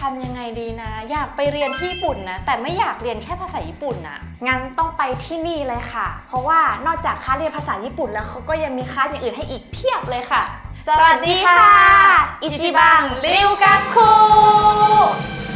ทำยังไงดีนะ อยากไปเรียนที่ญี่ปุ่นนะ แต่ไม่อยากเรียนแค่ภาษาญี่ปุ่นนะงั้นต้องไปที่นี่เลยค่ะ เพราะว่านอกจากคลาสเรียนภาษาญี่ปุ่นแล้วเขาก็ยังมีคลาสอย่างอื่นให้อีกเพียบเลยค่ะ สวัสดีค่ะ อิจิบังริวกัคุ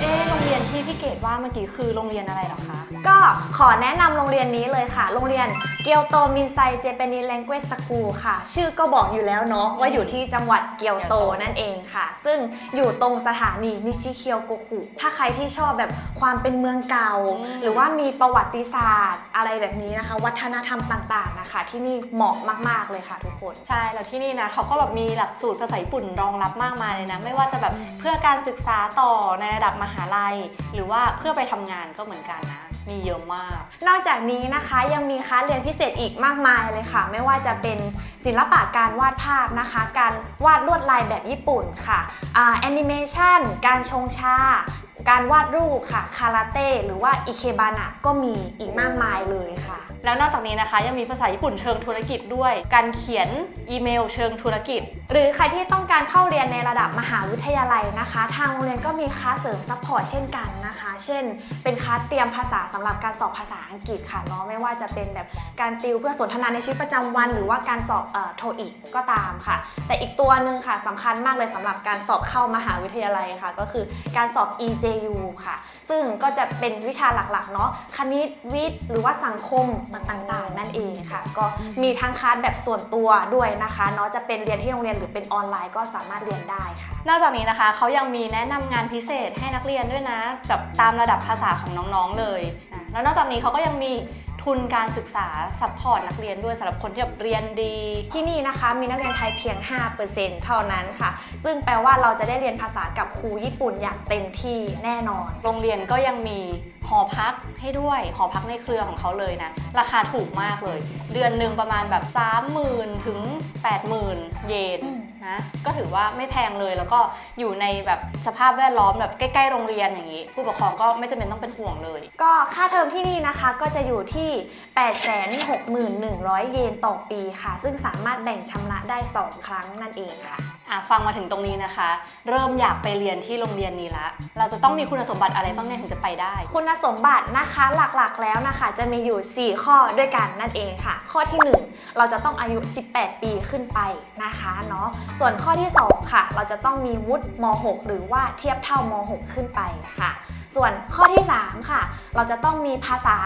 เอ๊ะโรงเรียนที่พี่เกดว่าเมื่อกี้คือโรงเรียนอะไรเหรอคะ ก็ขอแนะนำโรงเรียนนี้เลยค่ะ โรงเรียนเกียวโตมินไซเจแปนิ l a n g u a g e School ค่ะ ชื่อก็บอกอยู่แล้วเนาะว่าอยู่ที่จังหวัดเกียวโตนั่นเองค่ะ ซึ่งอยู่ตรงสถานีนิชิเคียวโกคุถ้าใครที่ชอบแบบความเป็นเมืองเก่าอืมหรือว่ามีประวัติศาสตร์อะไรแบบนี้นะคะ วัฒนธรรมต่างๆนะคะ ที่นี่เหมาะมากๆเลยค่ะทุกคน ใช่แล้วที่นี่นะเขาก็แบบมีหลักสูตรภาษาญี่ปุ่นรองรับมากมายเลยนะไม่ว่าจะแบบเพื่อการศึกษาต่อในระดับมหาลัย หรือว่าเพื่อไปทำงานก็เหมือนกันนะ มีเยอะมาก นอกจากนี้นะคะยังมีคลาสเรียนพิเศษอีกมากมายเลยค่ะ ไม่ว่าจะเป็นศิลปะการวาดภาพนะคะ การวาดลวดลายแบบญี่ปุ่นค่ะแอนิเมชันการชงชาการวาดรูปค่ะ คาราเต้หรือว่าอิเคบานะก็มีอีกมากมายเลยค่ะ แล้วนอกจากนี้นะคะ ยังมีภาษาญี่ปุ่นเชิงธุรกิจด้วย การเขียนอีเมลเชิงธุรกิจ หรือใครที่ต้องการเข้าเรียนในระดับมหาวิทยาลัยนะคะ ทางโรงเรียนก็มีคลาสเสริมซัพพอร์ตเช่นกันนะคะ เช่น เป็นคลาสเตรียมภาษาสำหรับการสอบภาษาอังกฤษค่ะเนาะไม่ว่าจะเป็นแบบการติวเพื่อสนทนาในชีวิตประจำวัน หรือว่าการสอบเอ่อโทอีกก็ตามค่ะ แต่อีกตัวหนึ่งค่ะสำคัญมากเลยสำหรับการสอบเข้ามหาวิทยาลัยค่ะ ก็คือการสอบ JU ค่ะ ซึ่งก็จะเป็นวิชาหลักๆเนาะคณิตวิทย์ หรือว่าสังคมต่างๆ นั่นเองค่ะ ก็มีทั้งคลาสแบบส่วนตัวด้วยนะคะเนาะจะเป็นเรียนที่โรงเรียนหรือเป็นออนไลน์ก็สามารถเรียนได้ค่ะ นอกจากนี้นะคะเขายังมีแนะนำงานพิเศษให้นักเรียนด้วยนะแบบตามระดับภาษาของน้องๆเลย แล้วนอกจากนี้เขาก็ยังมี ทุนการศึกษาซัพพอร์ตนักเรียนด้วยสำหรับคนที่แบบเรียนดี ที่นี่นะคะมีนักเรียนไทยเพียง 5%เท่านั้นค่ะ ซึ่งแปลว่าเราจะได้เรียนภาษากับครูญี่ปุ่นอย่างเต็มที่แน่นอน โรงเรียนก็ยังมีหอพักให้ด้วยหอพักในเครือของเขาเลยนะ ราคาถูกมากเลย เดือนหนึ่งประมาณแบบ30,000 ถึง 80,000 เยนอืมนะก็ถือว่าไม่แพงเลยแล้วก็อยู่ในแบบสภาพแวดล้อมแบบใกล้ๆโรงเรียนอย่างนี้ ผู้ปกครองก็ไม่จำเป็นต้องเป็นห่วงเลย ก็ค่าเทอมที่นี่นะคะก็จะอยู่ที่ 861,100 เยนต่อปีค่ะ ซึ่งสามารถแบ่งชำระได้ 2 ครั้งนั่นเองค่ะ อะฟังมาถึงตรงนี้นะคะ เริ่มอยากไปเรียนที่โรงเรียนนี้ละ เราจะต้องมีคุณสมบัติอะไรบ้างเนี่ยถึงจะไปได้ คุณสมบัตินะคะหลักๆแล้วนะคะ จะมีอยู่ 4 ข้อด้วยกันนั่นเองค่ะ ข้อที่ 1 เราจะต้องอายุ 18 ปีขึ้นไปนะคะเนาะส่วนข้อที่ 2 ค่ะ เราจะต้องมีวุฒิม .6 หรือว่าเทียบเท่าม .6 ขึ้นไปค่ะ ส่วนข้อที่ 3 ค่ะ เราจะต้องมีภาษา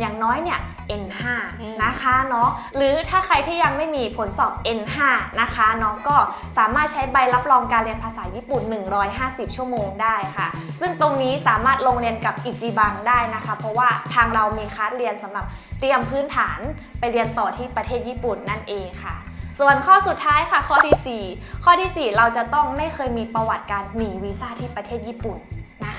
อย่างน้อยเนี่ย N5 อืมนะคะเนาะหรือถ้าใครที่ยังไม่มีผลสอบ N5 นะคะเนาะก็สามารถใช้ใบรับรองการเรียนภาษาญี่ปุ่น 150 ชั่วโมงได้ค่ะ ซึ่งตรงนี้สามารถลงเรียนกับอิจิบังได้นะคะ เพราะว่าทางเรามีคลาสเรียนสำหรับเตรียมพื้นฐานไปเรียนต่อที่ประเทศญี่ปุ่นนั่นเองค่ะส่วนข้อสุดท้ายค่ะข้อทีสี่4 ข้อทีสี่ 4 เราจะต้องไม่เคยมีประวัติการหนีวีซ่าที่ประเทศญี่ปุ่น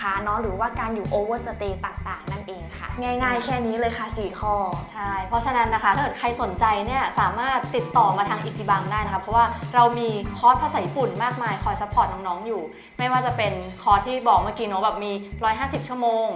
นะคะเนาะหรือว่าการอยู่โอเวอร์สเตย์ต่างๆ นั่นเองค่ะ ง่าย ๆ แค่นี้เลยค่ะ 4 ข้อ ใช่ เพราะฉะนั้นนะคะ ถ้าเกิดใครสนใจเนี่ยสามารถติดต่อมาทางอิจิบังได้นะคะ เพราะว่าเรามีคอร์สภาษาญี่ปุ่นมากมายคอยซัพพอร์ตน้องๆอยู่ ไม่ว่าจะเป็นคอร์สที่บอกเมื่อกี้เนาะแบบมี 150 ชั่วโมง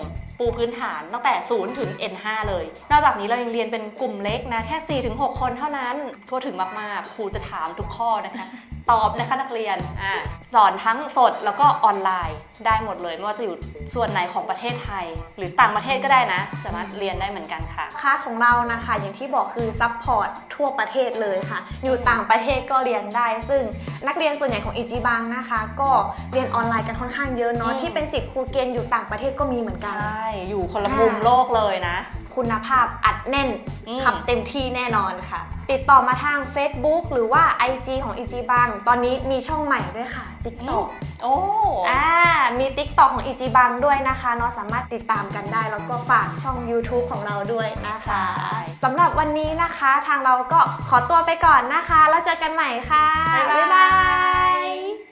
ปูพื้นฐานตั้งแต่ 0 ถึง N5 เลย นอกจากนี้เรายังเรียนเป็นกลุ่มเล็กนะแค่ 4-6 คนเท่านั้น ทั่วถึงมากๆ ครูจะถามทุกข้อนะคะตอบนะคะนักเรียนอ่าสอนทั้งสดแล้วก็ออนไลน์ได้หมดเลยไม่ว่าจะอยู่ส่วนไหนของประเทศไทย หรือต่างประเทศก็ได้นะ สามารถเรียนได้เหมือนกันค่ะคลาสของเรานะคะอย่างที่บอกคือซัพพอร์ตทั่วประเทศเลยค่ะ อยู่ต่างประเทศก็เรียนได้ ซึ่งนักเรียนส่วนใหญ่ของอิจิบังนะคะ ก็เรียนออนไลน์กันค่อนข้างเยอะเนาะอืมที่เป็นสิทธิ์ครูเกณฑ์อยู่ต่างประเทศก็มีเหมือนกันใช่อยู่คนละมุมโลกเลยนะ คุณภาพอัดแน่นอืมขับเต็มที่แน่นอนค่ะ ติดต่อมาทาง Facebook หรือว่า IG ของ i ิจิบังตอนนี้มีช่องใหม่ด้วยค่ะ TikTok โอ้อ่ามี TikTok ของ i ิจิบังด้วยนะคะเนาะสามารถติดตามกันได้ แล้วก็ฝากช่อง YouTube ของเราด้วยนะคะสำหรับวันนี้นะคะทางเราก็ขอตัวไปก่อนนะคะ แล้วเจอกันใหม่ค่ะ บ๊ายบาย